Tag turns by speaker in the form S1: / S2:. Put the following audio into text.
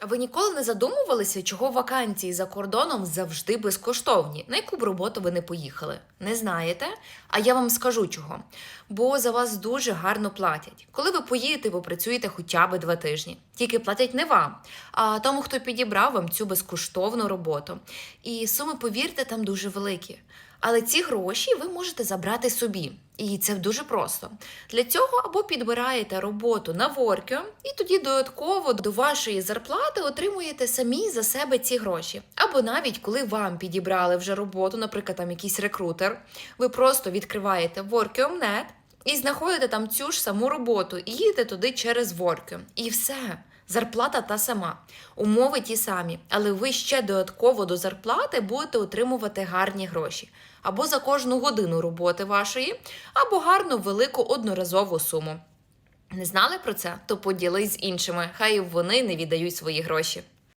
S1: Ви ніколи не задумувалися, чого вакансії за кордоном завжди безкоштовні? На яку б роботу ви не поїхали? Не знаєте? А я вам скажу чого. Бо за вас дуже гарно платять. Коли ви поїдете, попрацюєте хоча б два тижні. Тільки платять не вам, а тому, хто підібрав вам цю безкоштовну роботу. І суми, повірте, там дуже великі. Але ці гроші ви можете забрати собі. І це дуже просто. Для цього або підбираєте роботу на Workio, і тоді додатково до вашої зарплати отримуєте самі за себе ці гроші. Або навіть коли вам підібрали вже роботу, наприклад, там якийсь рекрутер, ви просто відкриваєте Workio.net і знаходите там цю ж саму роботу і їдете туди через Workio. І все. Зарплата та сама, умови ті самі, але ви ще додатково до зарплати будете отримувати гарні гроші або за кожну годину роботи вашої, або гарну велику одноразову суму. Не знали про це? То поділись з іншими, хай вони не віддають свої гроші.